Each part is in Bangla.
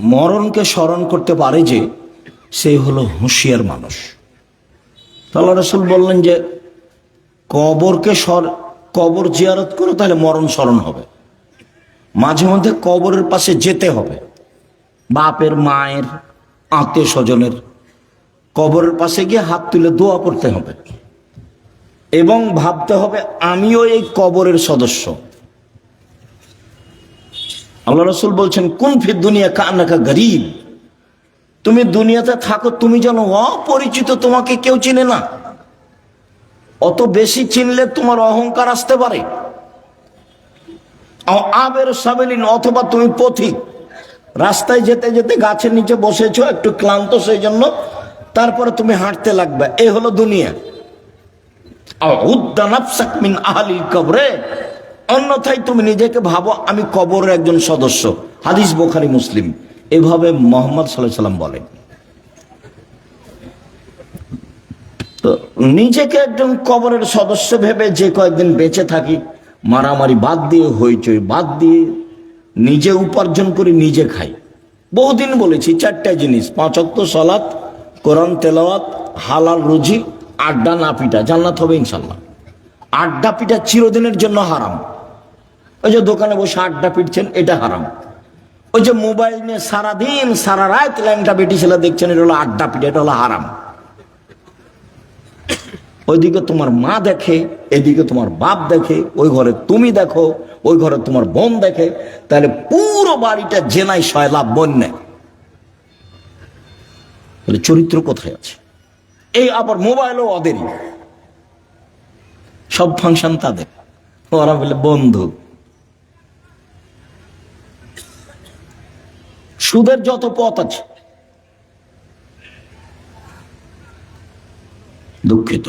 মরণকে স্মরণ করতে পারে যে সে হলো হুঁশিয়ার মানুষ। তাল্লা রসুল বললেন যে, কবরকে স্মর, কবর জিয়ারত করো, তাহলে মরণ স্মরণ হবে। মাঝে মধ্যে কবরের পাশে যেতে হবে। বাপের, মায়ের আত্মীয় স্বজনের কবরের পাশে গিয়ে হাত তুলে দোয়া করতে হবে। এবং ভাবতে হবে, আমিও এই কবরের সদস্য। আল্লাহ রসুল বলছেন, কোন ফির দুনিয়া কান্নাকা গরিব? তুমি দুনিয়াতে থাকো, তুমি যেন অপরিচিত, তোমাকে কেউ চিনে না। অত বেশি চিনলে তোমার অহংকার আসতে পারে। আবের সাবেলিন, অথবা তুমি পথিক। রাস্তায় যেতে যেতে গাছের নিচে বসেছো, একটু ক্লান্ত সেই জন্য তারপরে তুমি হাঁটতে লাগবে। এ হলো দুনিয়া। আহলিল কবরে। অন্যথায় তুমি নিজেকে ভাবো, আমি কবরের একজন সদস্য। হাদিস বোখারি, মুসলিম। এভাবে মোহাম্মদ সাল্লাহ সাল্লাম বলেন। তো নিজেকে একজন কবরের সদস্য ভেবে যে কয়েকদিন বেঁচে থাকি, মারামারি বাদ দিয়ে, হইচই বাদ দিয়ে, নিজে উপার্জন করে, নিজে খাই। বহুদিন বলেছি, চারটা জিনিস। পাঁচক্ত সলাৎ কোরআন তেলাওয়াত, হালাল রুজি, আড্ডা না পিটা। জান্নাত হবে ইনশাল্লাহ আড্ডা পিটা চিরদিনের জন্য হারাম। ওই যে দোকানে বসে আড্ডা পিটছেন, এটা হারাম। ওই যে মোবাইল নিয়ে সারাদিন, সারা রাত ল্যাংটা বেটি ছেলে দেখছেন, এটা হলো আড্ডা পিটা, এটা হলো হারাম। ওইদিকে তোমার মা দেখে, এদিকে তোমার বাপ দেখে, ওই ঘরে তুমি দেখো, ওই ঘরে তোমার বোন দেখে, তাহলে পুরো বাড়িটা জেনাই সয়লাভ বন্যা। বলে, চরিত্র কোথায় আছে? এই আবার মোবাইলও ওদেরই সব ফাংশন তাদের। ওরা বলে, বন্ধু সুদের যত পথ আছে, দুঃখিত,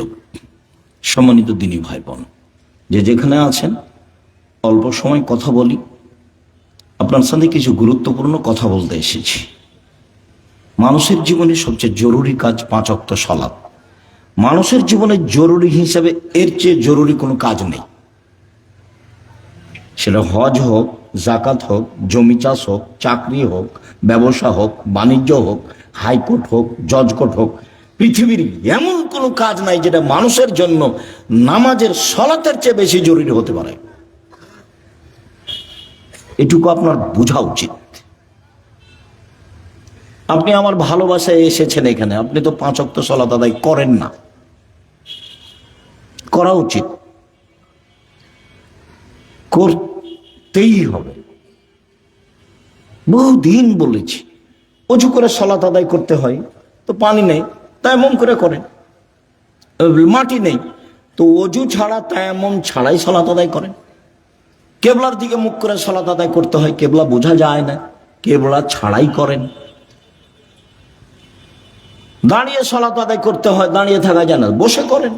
সম্মানিত দিনী ভাই বোন যে যেখানে আছেন, অল্প সময় কথা বলি, আপনার সাথে কিছু গুরুত্বপূর্ণ কথা বলতে এসেছি। মানুষের জীবনে সবচেয়ে জরুরি কাজ পাঁচ অক্ত সলাপ মানুষের জীবনে জরুরি হিসাবে এর চেয়ে জরুরি কোনো কাজ নেই। সেটা হজ হোক জাকাত হোক, জমি চাষ হোক, চাকরি হোক, ব্যবসা হোক, বাণিজ্য হোক, হাইকোর্ট হোক, জজ কোর্ট হোক, পৃথিবীর এমন কোনো কাজ নাই যেটা মানুষের জন্য নামাজের সলাতের চেয়ে বেশি জরুরি হতে পারে। এটুকু আপনার বোঝা উচিত। আপনি আমার ভালোবাসায় এসেছেন এখানে, আপনি তো পাঁচ অক্ত সলাত আদায় করেন না। করা উচিত। করতেই হবে। বহুদিন বলেছি, অজু করে সলাত আদায় করতে হয়, তো পানি নেই এমন করে করেন। মাটি নেই, তো অজু ছাড়া এমন ছাড়াই সলাত আদায় করেন। কেবলার দিকে মুখ করে সলাত আদায় করতে হয়, কেবলা বোঝা যায় না, কেবলা ছাড়াই করেন। দাঁড়িয়ে সলাত আদায় করতে হয়, দাঁড়িয়ে থাকা যায় না, বসে করেন।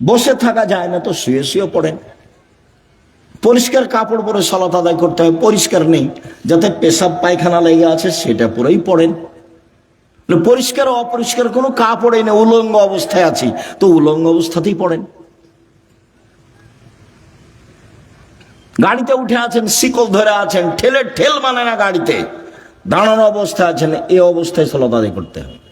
বসে থাকা যায় না, তো শুয়ে শুয়ে পড়েন। পরিষ্কার কাপড় পরে সলাত আদায় করতে হয়, পরিষ্কার নেই। যাতে পেশাব পায়খানা লেগে আছে, সেটা পরেই পড়েন পরিষ্কার অপরিষ্কার কোনো কাপড়ে নেই, উলঙ্গ অবস্থায় আছি, তো উলঙ্গ অবস্থাতেই পড়েন। গাড়িতে উঠে আছেন, শিকল ধরে আছেন, ঠেলে ঠেল মানে না গাড়িতে। দাঁড়ানো অবস্থায় আছেন এই অবস্থায় সলাত আদায় করতে হয়।